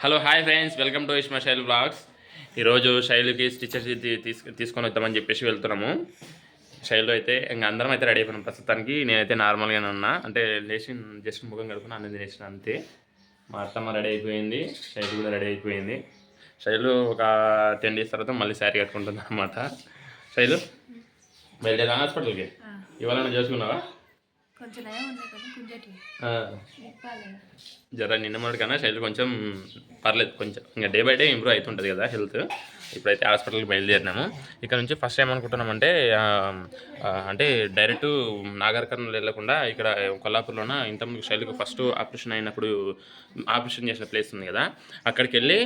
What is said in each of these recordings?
Hello hi friends welcome to Ishma Shail blogs ఈరోజు శైలుకి stitches తీసుకు తీసుకొని వద్దామని చెప్పేసి వెళ్తున్నాము. శైలు అయితే ఇంకా అందరం అయితే రెడీ అయిపోయినాం. ప్రస్తుతానికి నేనైతే నార్మల్గానే ఉన్నా. అంటే లేచి జస్ట్ ముఖం కడుకుని అన్నం తినేసిన అంతే. మా అత్తమ్మ రెడీ అయిపోయింది. శైలు కూడా రెడీ అయిపోయింది. శైలు ఒక టెన్ డేస్ తర్వాత మళ్ళీ శారీ కట్టుకుంటుంది అనమాట శైలు బయలుదేరా హాస్పిటల్కి? ఇవాళ చేసుకున్నావా? జర నిన్న మొన్నటి కన్నా శైలి కొంచెం పర్లేదు కొంచెం. ఇంకా డే బై డే ఇంప్రూవ్ అవుతుంటుంది కదా హెల్త్. ఇప్పుడైతే హాస్పిటల్కి బయలుదేరినాము. ఇక్కడ నుంచి ఫస్ట్ టైం అనుకుంటున్నామంటే అంటే డైరెక్ట్ నాగర్ వెళ్ళకుండా ఇక్కడ కొల్లాపూర్లోన ఇంతకుముందు శైలికి ఫస్ట్ ఆపరేషన్ అయినప్పుడు ఆపరేషన్ చేసిన ప్లేస్ ఉంది కదా. అక్కడికి వెళ్ళి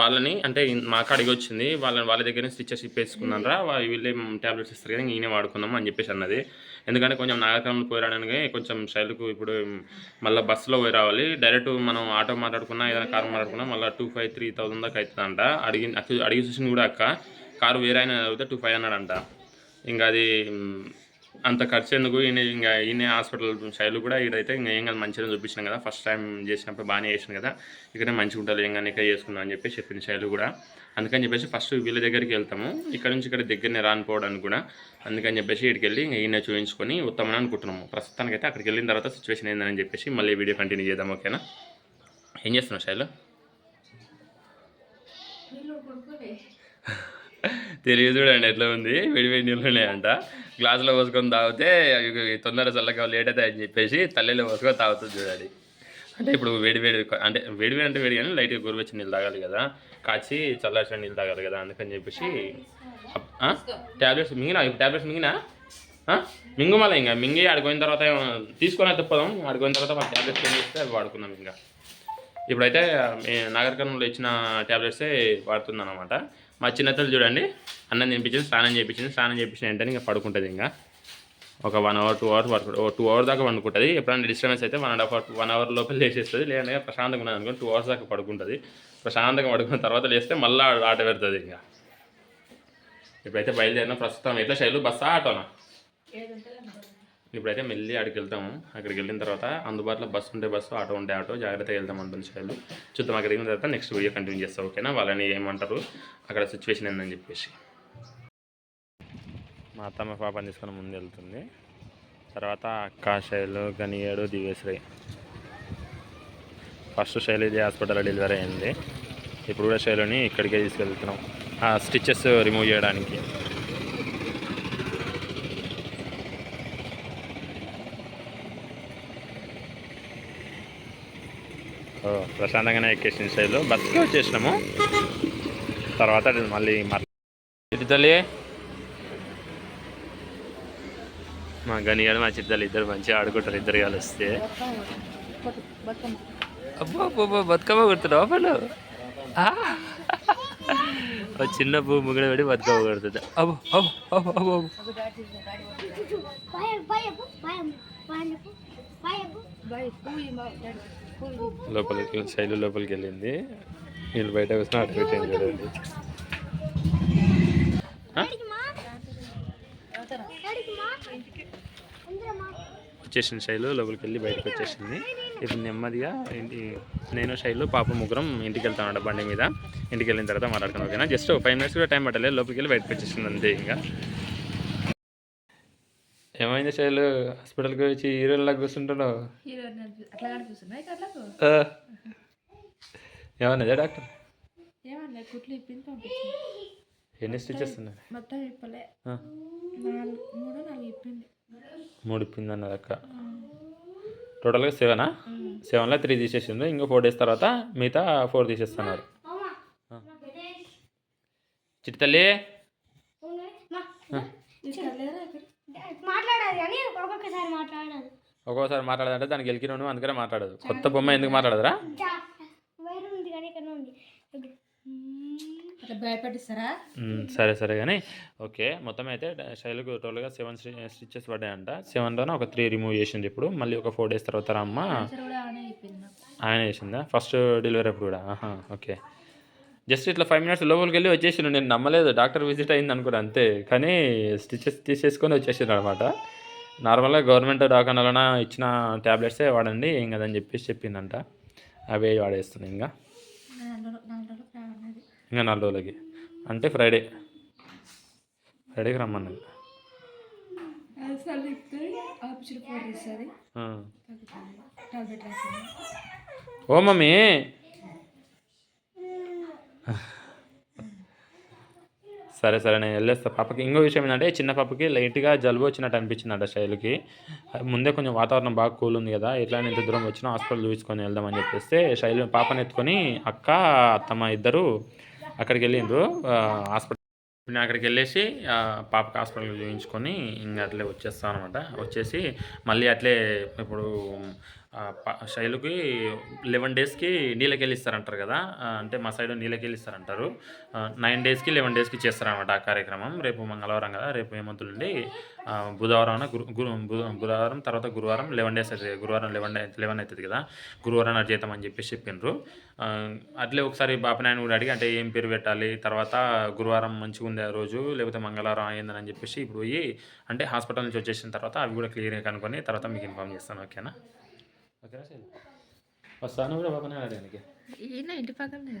వాళ్ళని అంటే మా అడిగి వచ్చింది. వాళ్ళని వాళ్ళ దగ్గర స్టిచ్చెస్ ఇప్పేసుకున్నారా వీళ్ళే ట్యాబ్లెట్స్ ఇస్తారు కదా ఈయనే వాడుకుందాం అని చెప్పేసి అన్నది. ఎందుకంటే కొంచెం నాగకర్నూలు పోయి రావడానికి కొంచెం శైలుకు ఇప్పుడు మళ్ళీ బస్సులో పోయి రావాలి. డైరెక్ట్ మనం ఆటో మాట్లాడుకున్నా ఏదైనా కారు మాట్లాడుకున్నా మళ్ళీ టూ ఫైవ్ త్రీ థౌసండ్ దాకా అవుతుందంట. అడిగి అడిగి చూసింది కూడా అక్క. కారు వేరే ఆయన అడిగితే టూ ఫైవ్ అన్నాడంట. ఇంకా అది అంత ఖర్చు ఎందుకు? ఈయన ఇంకా ఈయన హాస్పిటల్ శైలు కూడా ఇక్కడైతే ఇంకా ఏం కాదు మంచిగా చూపించాను కదా. ఫస్ట్ టైం చేసినప్పుడు బాగానే చేసాను కదా. ఇక్కడే మంచిగా ఉంటుంది ఏం కానీ ఇక్కడ చేసుకుందాం అని చెప్పేసి చెప్పిన శైలు కూడా. అందుకని చెప్పేసి ఫస్ట్ వీళ్ళ దగ్గరికి వెళ్తాము. ఇక్కడ నుంచి ఇక్కడ దగ్గరనే రానిపోవడానికి కూడా. అందుకని చెప్పేసి ఇక్కడికి వెళ్ళి ఇంకా ఈయన చూపించుకొని వస్తామని అనుకుంటున్నాము. ప్రస్తుతానికైతే అక్కడికి వెళ్ళిన తర్వాత సిచ్యువేషన్ ఏందని చెప్పేసి మళ్ళీ వీడియో కంటిన్యూ చేద్దాం ఓకేనా? ఏం చేస్తున్నావు శైలు నీళ్ళు కొడుకోలే తెలియదు చూడండి ఎట్లా ఉంది? వేడి వేడి నీళ్ళు ఉన్నాయంట. గ్లాసులో పోసుకొని తాగితే తొందర చల్లగా లేట్ అవుతాయి అని చెప్పేసి తల్లిలో పోసుకొని తాగుతుంది చూడండి. అంటే ఇప్పుడు వేడి వేడి అంటే వేడి వేడి అంటే వేడి కానీ లైట్గా గోరువెచ్చని నీళ్ళు తాగాలి కదా. కాచి చల్లార్చిన నీళ్ళు తాగాలి కదా అందుకని చెప్పేసి ట్యాబ్లెట్స్ మింగినా? ఇప్పుడు ట్యాబ్లెట్స్ మింగినా? ఆ? మింగు మళ్ళీ ఇంకా. మింగి ఆడిపోయిన తర్వాత తీసుకొని తప్పదాం పోదాం. తర్వాత మా ట్యాబ్లెట్స్ ఏం చేస్తే వాడుకుందాం ఇంకా. ఇప్పుడైతే నాగరికంలో ఇచ్చిన ట్యాబ్లెట్సే వాడుతున్నాను అనమాట మా చిన్నతలు చూడండి అన్నం తినిపించింది స్నానం చేయించింది స్నానం చేయించిన వెంటనే ఇంకా పడుకుంటుంది ఇంకా. ఒక వన్ అవర్ టూ అవర్స్ పడుకుంటుంది. ఒక టూ అవర్ దాకా పండుకుంటుంది ఎప్పుడైనా డిస్టర్బెన్స్ అయితే one and half hour one hour లోపల లేచేస్తుంది. లేదంటే ప్రశాంతంగా ఉన్నది అనుకోండి టూ అవర్స్ దాకా పడుకుంటుంది. ప్రశాంతంగా పడుకున్న తర్వాత లేస్తే మళ్ళీ ఆట పెడుతుంది ఇంకా. ఇప్పుడైతే బయలుదేరిన ప్రస్తుతం ఎట్లా శైలు? బస్సా ఆటోనా? ఇప్పుడైతే మెల్లి అక్కడికి వెళ్తాము. అక్కడికి వెళ్ళిన తర్వాత అందుబాటులో బస్సు ఉంటే బస్సు ఆటో ఉంటే ఆటో జాగ్రత్తగా వెళ్తాం అంటుంది శైలు. చూద్దాం అక్కడికి వెళ్ళిన తర్వాత నెక్స్ట్ వీడియో కంటిన్యూ చేస్తాం ఓకేనా? వాళ్ళని ఏమంటారు? అక్కడ సిచ్యువేషన్ ఏందని చెప్పేసి. మా అత్తమ్మ పాపని తీసుకొని ముందు వెళ్తుంది తర్వాత అక్క శైలు గనియాడు దివేశ్రీ ఫస్ట్ శైలజీ హాస్పిటల్లో డెలివరీ అయింది. ఇప్పుడు కూడా శైలుని ఇక్కడికే తీసుకెళ్తున్నాం. ఆ స్టిచెస్ రిమూవ్ చేయడానికి. ఓ, ప్రశాంతంగానే ఎక్కేసిన శైలు. బస్సులో వచ్చేసినాము. తర్వాత మళ్ళీ మళ్ళీ తల్లి? మా గనిగాడు మా చిట్టి ఇద్దరు మంచిగా ఆడుకుంటారు ఇద్దరు కలిస్తే వస్తే. అబ్బో అబ్బో బతుకమ్మ కొడుతున్నావు పళ్ళు ఓ చిన్న పువ్వు ముగ్గుడు పడి బతుకమ్మ కొడుతుంది. అబ్బో అబ్బో అబ్బో అబ్బో లోపలికి శైలు లోపలికి వెళ్ళింది. వీళ్ళు బయట కూర్చొని అటు పెట్టింది వచ్చేసింది శైలు లోపలికి వెళ్ళి బయటకు వచ్చేసింది. ఇప్పుడు నెమ్మదిగా ఇంటి నేను శైలు పాప ముగ్గురం ఇంటికి వెళ్తాను బండి మీద. ఇంటికి వెళ్ళిన తర్వాత మాట్లాడుకున్నాం ఓకేనా? జస్ట్ ఫైవ్ మినిట్స్ కూడా టైం పట్టలేదు లోపలికి వెళ్ళి బయటకు వచ్చేసింది అంతే ఇంకా. ఏమైంది శైలు? హాస్పిటల్కి వచ్చి హీరోలాగా కూర్చుంటున్నావు? హీరో అట్లా కనిపిస్తున్నాయి కట్లకు ఆ. ఏమన్నదా డాక్టర్? ఎన్ని స్టిచెస్ ఉన్నాయి? మొత్తం ఇప్పలే. మూడు నాలుగు ఇప్పింది. మూడు ఇప్పింది అన్నది అక్క టోటల్గా సెవెనా సెవెన్లో త్రీ తీసేసింది ఇంకో ఫోర్ డేస్ తర్వాత మిగతా ఫోర్ తీసేస్తున్నారు. ఆ. చిట్టి తల్లి. తీసుకెళ్ళలేదా ఇక్కడ? మాట్లాడాలి కానీ ఒక్కొక్కసారి మాట్లాడాలి ఒక్కోసారి మాట్లాడదంటే దానికి గెలికిన అందుకనే మాట్లాడదు. కొత్త బొమ్మ ఎందుకు మాట్లాడదురా వైరు ఉంది కానీ ఇక్కడ ఉంది ఇక్కడ. అట్లా భయపడిస్తారా మ్, సరే సరే కానీ ఓకే మొత్తం అయితే శైలుకు టోటల్గా సెవెన్ స్టిచెస్ పడ్డాయంట. సెవెన్లోనే ఒక త్రీ రిమూవ్ చేసింది ఇప్పుడు. మళ్ళీ ఒక ఫోర్ డేస్ తర్వాత అమ్మ ఆయన చేసిందా? ఫస్ట్ డెలివరీ అప్పుడు కూడా. ఆహా ఓకే. జస్ట్ ఇట్లా ఫైవ్ మినిట్స్ లోపలికి వెళ్ళి వచ్చేసిండు. నేను నమ్మలేదు. డాక్టర్ విజిట్ అయింది అనుకున్నా అంతే. కానీ స్టిచెస్ తీసేసుకొని వచ్చేసిండు అనమాట నార్మల్గా గవర్నమెంట్ డాక్టర్లన ఇచ్చిన ట్యాబ్లెట్సే వాడండి. ఏం కదని చెప్పేసి చెప్పిందంట అవే వాడేస్తున్నాయి ఇంకా. ఇంకా నాలుగు రోజులకి. అంటే ఫ్రైడే ఫ్రైడేకి రమ్మన్నది ఓ మమ్మీ. సరే సరే నేను వెళ్ళేస్తా. పాపకి ఇంకో విషయం ఏంటంటే చిన్న పాపకి లైట్గా జలుబు వచ్చినట్టు అనిపించిందంట శైలికి ముందే కొంచెం వాతావరణం బాగా కూల్ ఉంది కదా ఎట్లా ఇంత దూరం వచ్చినా హాస్పిటల్ చూపించుకొని వెళ్దామని చెప్పేస్తే శైలి పాపని ఎత్తుకొని అక్క అత్తమ్మ ఇద్దరు అక్కడికి వెళ్ళిండ్రు హాస్పిటల్ నేను అక్కడికి వెళ్ళేసి పాపకి హాస్పిటల్కి చూపించుకొని ఇంకా అట్లే వచ్చేస్తాను అనమాట వచ్చేసి మళ్ళీ అట్లే ఇప్పుడు శైలుకి లెవెన్ డేస్కి నీళ్ళకెళ్ళి ఇస్తారంటారు కదా అంటే మా సైడ్ నీళ్ళకెళ్ళి ఇస్తారంటారు నైన్ డేస్కి లెవెన్ డేస్కి చేస్తారనమాట ఆ కార్యక్రమం. రేపు మంగళవారం కదా రేపు ఏమంతులు నుండి బుధవారం గురు గురు బుధవారం తర్వాత గురువారం లెవెన్ డేస్ అవుతుంది గురువారం లెవెన్ లెవెన్ అవుతుంది కదా గురువారం అర్జీతం అని చెప్పేసి చెప్పిండ్రు అట్లే ఒకసారి బాపనాయన కూడా అడిగి అంటే ఏం పేరు పెట్టాలి తర్వాత గురువారం మంచిగా ఉంది ఆ రోజు లేకపోతే మంగళవారం అయ్యిందని అని చెప్పేసి ఇప్పుడు పోయి అంటే హాస్పిటల్ నుంచి వచ్చేసిన తర్వాత అవి కూడా క్లియర్గా కనుక్కొని తర్వాత మీకు ఇన్ఫామ్ చేస్తాను ఓకేనా? వస్తాను కూడా అడగడానికి ఈయన ఇంటి పక్కన?